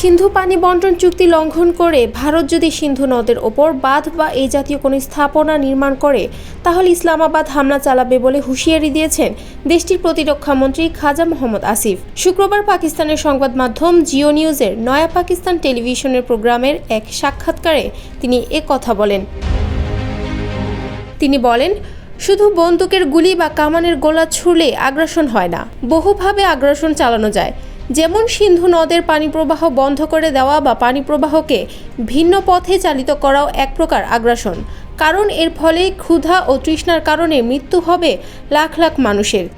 সিন্ধু পানি বন্টন চুক্তি লঙ্ঘন করে ভারত যদি সিন্ধু নদের ওপর বাঁধ বা এই জাতীয় কোনো স্থাপনা নির্মাণ করে, তাহলে ইসলামাবাদ হামলা চালাবে বলে হুঁশিয়ারি দিয়েছেন দেশটির প্রতিরক্ষা মন্ত্রী খাজা মোহাম্মদ আসিফ। শুক্রবার পাকিস্তানের সংবাদ মাধ্যম জিও নিউজের নয়া পাকিস্তান টেলিভিশনের প্রোগ্রামের এক সাক্ষাৎকারে তিনি এ কথা বলেন। তিনি বলেন, শুধু বন্দুকের গুলি বা কামানের গোলা ছুড়লে আগ্রাসন হয় না, বহুভাবে আগ্রাসন চালানো যায়। যেমন সিন্ধু নদের পানি প্রবাহ বন্ধ করে দেওয়া বা পানি প্রবাহকে ভিন্ন পথে চালিত করাও এক প্রকার আগ্রাসন। কারণ এর ফলে ক্ষুধা ও তৃষ্ণার কারণে মৃত্যু হবে লাখ লাখ মানুষের।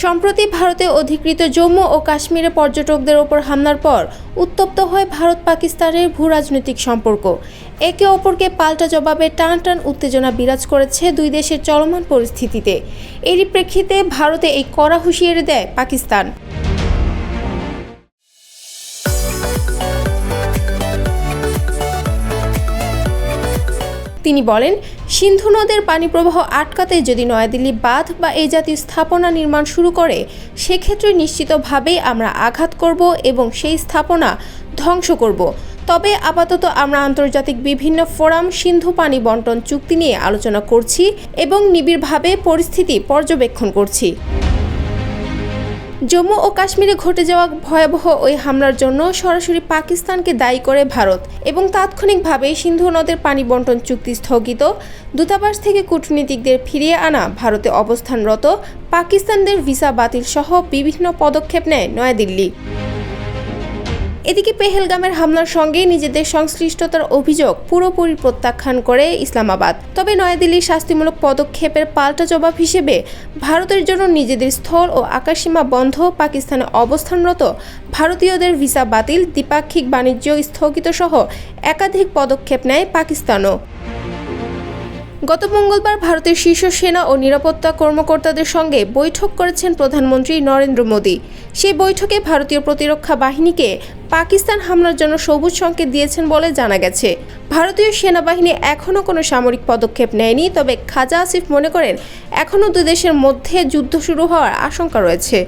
সম্প্রতি ভারতে অধিকৃত জম্মু ও কাশ্মীরে পর্যটকদের ওপর হামলার পর উত্তপ্ত হয় ভারত পাকিস্তানের ভূ রাজনৈতিক সম্পর্ক। একে অপরকে পাল্টা জবাবে টান টান উত্তেজনা বিরাজ করেছে দুই দেশের চলমান পরিস্থিতিতে। এরই প্রেক্ষিতে ভারতে এই কড়া হুঁশিয়ারি দেয় পাকিস্তান। তিনি বলেন, সিন্ধু নদের পানি প্রবাহ আটকাতে যদি নয়াদিল্লি বাঁধ বা এই জাতীয় স্থাপনা নির্মাণ শুরু করে, সেক্ষেত্রে নিশ্চিতভাবেই আমরা আঘাত করব এবং সেই স্থাপনা ধ্বংস করব। তবে আপাতত আমরা আন্তর্জাতিক বিভিন্ন ফোরাম, সিন্ধু পানি বন্টন চুক্তি নিয়ে আলোচনা করছি এবং নিবিড়ভাবে পরিস্থিতি পর্যবেক্ষণ করছি। জম্মু ও কাশ্মীরে ঘটে যাওয়া ভয়াবহ ওই হামলার জন্য সরাসরি পাকিস্তানকে দায়ী করে ভারত এবং তাৎক্ষণিকভাবে সিন্ধু নদের পানি বন্টন চুক্তি স্থগিত। দূতাবাস থেকে কূটনীতিকদের ফিরিয়ে আনা ভারতে অবস্থানরত পাকিস্তানদের ভিসা বাতিল সহ বিভিন্ন পদক্ষেপ নেয় নয়াদিল্লি। এদিকে পেহেলগামের হামলার সঙ্গে নিজেদের সংশ্লিষ্টতার অভিযোগ পুরোপুরি প্রত্যাখ্যান করে ইসলামাবাদ। তবে নয়াদিল্লির শাস্তিমূলক পদক্ষেপের পাল্টা জবাব হিসেবে ভারতের জন্য নিজেদের স্থল ও আকাশসীমা বন্ধ, পাকিস্তানে অবস্থানরত ভারতীয়দের ভিসা বাতিল, দ্বিপাক্ষিক বাণিজ্য স্থগিত সহ একাধিক পদক্ষেপ নেয় পাকিস্তানও। গত মঙ্গলবার ভারতের শীর্ষ সেনা ও নিরাপত্তা কর্মকর্তাদের সঙ্গে বৈঠক করেছেন প্রধানমন্ত্রী নরেন্দ্র মোদী। সেই বৈঠকে ভারতীয় প্রতিরক্ষা বাহিনীকে পাকিস্তান হামলার জন্য সবুজ সংকেত দিয়েছেন বলে জানা গেছে। ভারতীয় সেনাবাহিনী এখনও কোনো সামরিক পদক্ষেপ নেয়নি, তবে খাজা আসিফ মনে করেন, এখনও দুই দেশের মধ্যে যুদ্ধ শুরু হওয়ার আশঙ্কা রয়েছে।